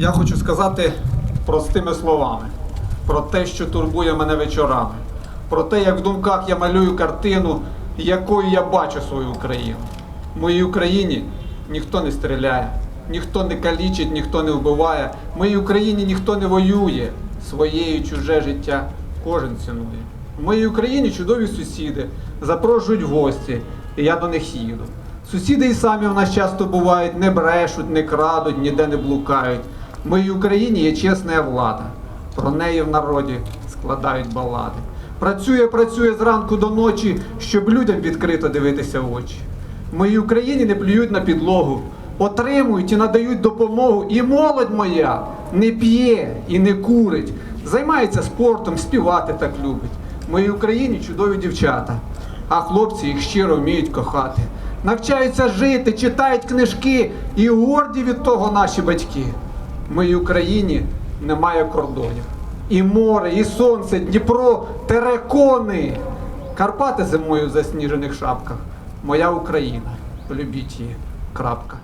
Я хочу сказати простими словами про те, що турбує мене вечорами, про те, як в думках я малюю картину, якою я бачу свою Україну. В моїй Україні ніхто не стріляє, ніхто не калічить, ніхто не вбиває. В моїй Україні ніхто не воює. Своє і чуже життя кожен цінує. В моїй Україні чудові сусіди запрошують гості, і я до них їду. Сусіди і самі в нас часто бувають, не брешуть, не крадуть, ніде не блукають. В моїй Україні є чесна влада. Про неї в народі складають балади. Працює, працює зранку до ночі, щоб людям відкрито дивитися в очі. В моїй Україні не плюють на підлогу, отримують і надають допомогу. І молодь моя не п'є і не курить, займається спортом, співати так любить. В моїй Україні чудові дівчата, а хлопці їх щиро вміють кохати. Навчаються жити, читають книжки і горді від того наші батьки. Моїй Україні немає кордонів. І море, і сонце, Дніпро, терекони. Карпати зимою в засніжених шапках. Моя Україна. Полюбіть її. Крапка.